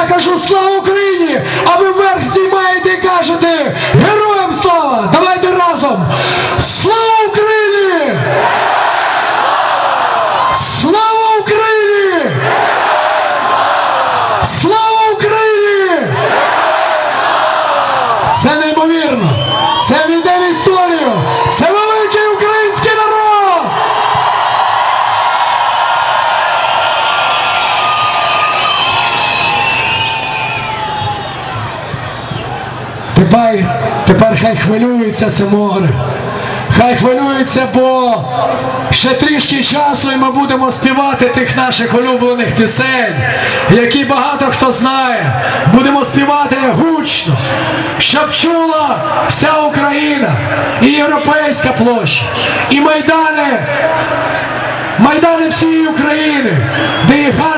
Я кажу слава Україні, а ви вверх знімаєте і кажете героям слава! Давайте разом! Слава Україні! Слава Україні! Слава Тепер, тепер хай хвилюється це море. Хай хвилюється, бо ще трішки часу і ми будемо співати тих наших улюблених пісень, які багато хто знає. Будемо співати гучно, щоб чула вся Україна і Європейська площа, і майдани, майдани всієї України, де гарні люди.